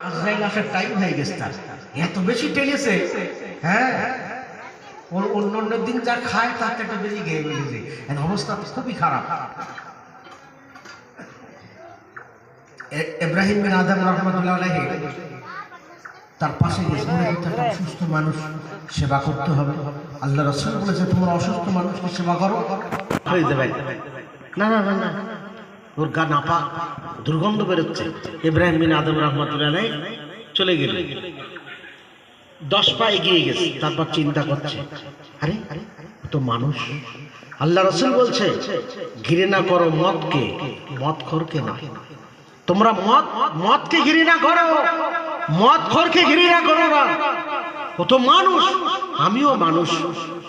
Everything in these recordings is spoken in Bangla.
আজরাইল হয়ে তার। পাশে অসুস্থ মানুষ, সেবা করতে হবে। আল্লাহ রসুল বলেছে, তোমরা অসুস্থ মানুষকে সেবা করো। না না না না। ওর গা নাপা দুর্গন্ধ বেরোচ্ছে। ইব্রাহিম বিন আদম রহমতুল্লাহ চলে গেল। দশ পা এগিয়ে গেছে, তারপর চিন্তা করছে, আরে, তো মানুষ। আল্লাহ রসুল বলছে, ঘৃণা করো মদকে মদ খোরকে না। তোমরা মদ, মদকে ঘৃণা করো মদ খোরকে ঘৃণা করো না। ও তো মানুষ, আমিও মানুষ,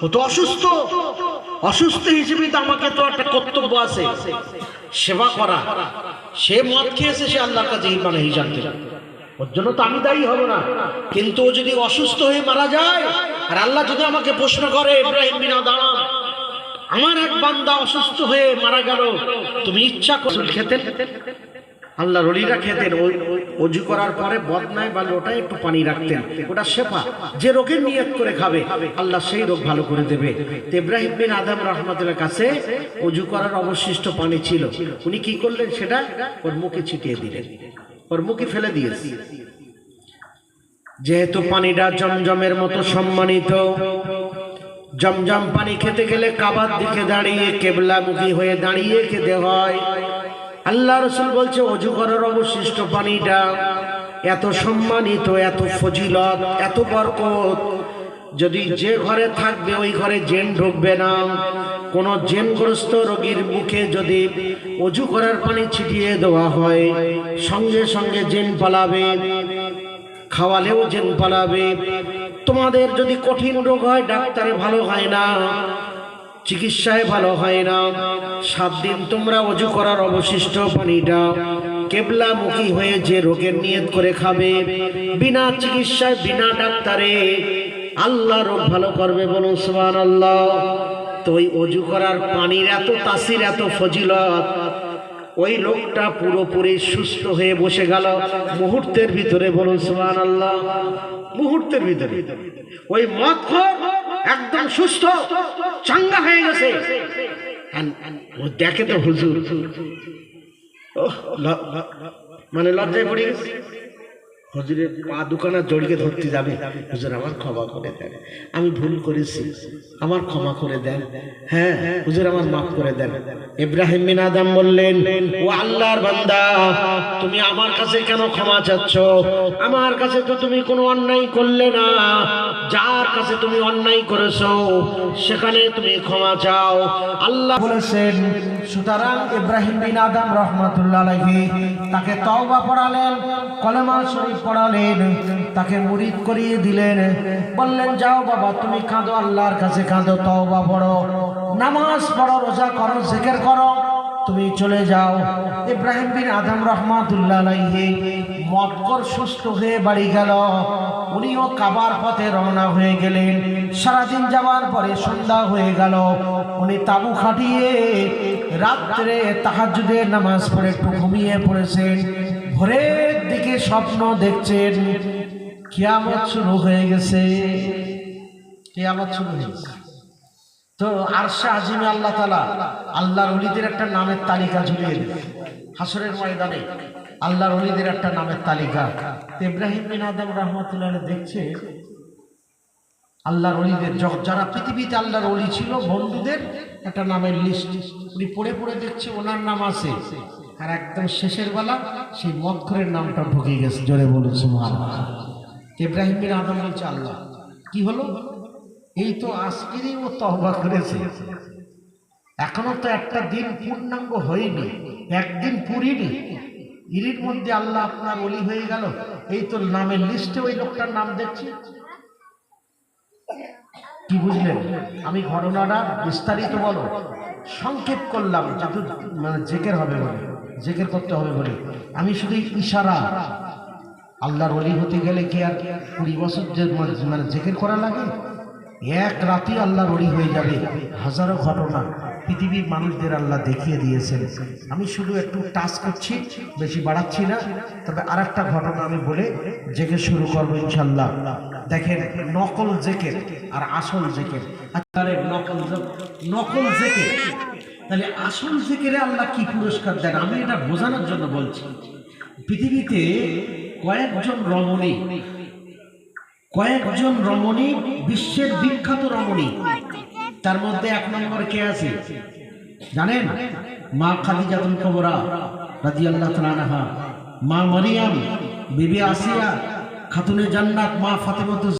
ও তো অসুস্থ। অসুস্থ হিসেবে তো আমাকে তো একটা কর্তব্য আছে। সেবা করা। সে মদ খেয়েছে, সে আল্লাহর কাছে মানে হিসাব ওর জন্য তো আমি দায়ী হব না। কিন্তু ও যদি অসুস্থ হয়ে মারা যায়, আর আল্লাহ যদি আমাকে প্রশ্ন করে, ইব্রাহিম বিন আদম, আমার এক বান্দা অসুস্থ হয়ে মারা গেল, তুমি ইচ্ছা করে খেতেন আল্লাহ রলিরা খেতেন। অজু করার পরে বদনায় বা লোটায় একটু পানি রাখতেন। ওটা শেফা। যে রোগের নিয়ত করে খাবে আল্লাহ সেই রোগ ভালো করে দেবে। ইব্রাহিম বিন আদম রহমতুল্লাহ কাছে অজু করার অবশিষ্ট পানি ছিল। উনি কি করলেন সেটা? ওর মুখে ছিটিয়ে দিলেন। ওর মুখে ফেলে দিয়েছে। যেহেতু পানিটা জমজমের মতো সম্মানিত জমজম পানি খেতে গেলে কাবার দিকে দাঁড়িয়ে কেবলামুখী হয়ে দাঁড়িয়ে খেতে হয়। আল্লাহ রসুল বলছে, অজু করার অবশিষ্ট পানিটা এত সম্মানিত, এত ফজিলত, এত বরকত। যদি যে ঘরে থাকবে, ওই ঘরে জেন ঢুকবে না। কোন জেনগ্রস্ত রোগীর মুখে যদি অজু করার পানি ছিটিয়ে দেওয়া হয়, সঙ্গে সঙ্গে জেন পালাবে, খাওয়ালেও জেন পালাবে। তোমাদের যদি কঠিন রোগ হয়, ডাক্তারে ভালো হয় না। চিকিৎসায় ভালো হয় না। সাত দিন তোমরা অজু করার অবশিষ্ট পানিটা কেবলামুখী হয়ে যে রোগের নিয়ত করে খাবে, বিনা চিকিৎসায়, বিনা ডাক্তারে আল্লাহ রোগ ভালো করবে বলুন সুবহান আল্লাহ তো ওই অজু করার পানির এত তাসির, এত ফজিলত, ওই লোকটা পুরোপুরি সুস্থ হয়ে বসে গেল মুহূর্তের ভিতরে বলুন সুবহান আল্লাহ মুহূর্তের ভিতরে। ওই মদ একদম সুস্থ চাঙ্গা হয়ে গেছে। and ও দেখে তো হুজুর। মানে লজ্জায় পড়ে গেছে। হুজুরের পা দোকানে জড়িয়ে ধরতে যাবে। হুজুর, আমার ক্ষমা করে দেন। আমি ভুল করেছি। আমার ক্ষমা করে দেন। হ্যাঁ হুজুর, আমার মাফ করে দেন। ইব্রাহিম বিন আদম বললেন, ও আল্লাহর বান্দা, তুমি আমার কাছে কেন ক্ষমা চাচ্ছ? আমার কাছে তো তুমি কোনো অন্যায় করলে না। যার কাছে তুমি অন্যায় করেছ, সেখানে তুমি ক্ষমা চাও। আল্লাহ বলেছেন, সুতরাং ইব্রাহিম বিন আদম রহমাতুল্লাহ আলাইহি তাকে তওবা পড়ালেন, কলেমা শরীফ পড়ালেন, তাকে মুরিদ করিয়ে দিলেন। বললেন, যাও বাবা, তুমি কাঁদো, আল্লাহর কাছে কাঁদো, তওবা পড়ো। নামাজ পড়ো, রোজা করো, জিকির করো, তুমি চলে যাও। ইব্রাহিম বিন আদম রহমাতুল্লাহ আলাইহি মক্কর সুস্থ হয়ে বাড়ি গেল। উনিও কাবার পথে রওনা হয়ে গেলেন। সারাদিন যাওয়ার পরে সন্ধ্যা হয়ে গেল। উনি তাবু খাটিয়ে রাত্রে তাহাজুদের নামাজ পড়ে একটু ঘুমিয়ে পড়েছেন। ভোরের দিকে স্বপ্ন দেখছেন। কিয়ামত শুরু হয়ে গেছে। কিয়ামত শুরু হয়ে গেছে। তো আরশে আজিমে আল্লাহ তালা আল্লাহর অলিদের একটা নামের তালিকা ঝুলিয়ে দিল হাসরের ময়দানে আল্লাহর অলিদের একটা নামের তালিকা। ইব্রাহিম বিন আদম রহমতুল্লাহ দেখছে, আল্লাহর অলিদের যারা পৃথিবীতে আল্লাহর অলি ছিল, বন্ধুদের একটা নামের লিস্ট উনি পড়ে পড়ে দেখছে, ওনার নাম আছে আর একদম শেষের বেলা সেই মক্ষরের নামটা ঢুকে গেছে, জোরে বলেছে সুবহান ইব্রাহিম বিন আদম বলছে, আল্লাহ, কি হলো? এই তো আজকেরই ও তহবা করেছে। এখনও তো একটা দিন পূর্ণাঙ্গ হয়নি, একদিন পুরিনি। এর মধ্যে আল্লাহ আপনার অলি হয়ে গেল। এই তো নামের লিস্টে ওই লোকটার নাম দেখছি? কি বুঝলেন? আমি ঘটনাটা বিস্তারিত বলো। সংক্ষেপ করলাম যেহেতু মানে জেকের হবে বলে। জেকের করতে হবে বলে। আমি শুধু ইশারা। আল্লাহর অলি হতে গেলে কি আর কুড়ি বছর যে মানে জেকের করা লাগে? এক রাতে আল্লাহর অলি হয়ে যাবে। হাজারো ঘটনা পৃথিবীর মানুষদের আল্লাহ দেখিয়ে দিয়েছেন। আমি শুধু একটু টাচ করছি, বেশি বাড়াচ্ছি না। তবে আর একটা ঘটনা আমি বলে জেগে শুরু করব ইনশাল্লাহ দেখেন, নকল জেকের আর আসল জেকের। নকল জেক- নকল জেকের। তাহলে আসল জেকেরে আল্লাহ কি পুরস্কার দেন? আমি এটা বোঝানোর জন্য বলছি। পৃথিবীতে কয়েকজন রমণী কয়েকজন রমণী, বিশ্বের বিখ্যাত রমণী। তার মধ্যে এক নম্বর কে আছে? জানেন? মা খাদিজাতুল কবরা তাআলা আনহা। মা মারিয়াম, বিবি আসিয়া খাতুনে জান্নাত, মা ফাতেমাতুজ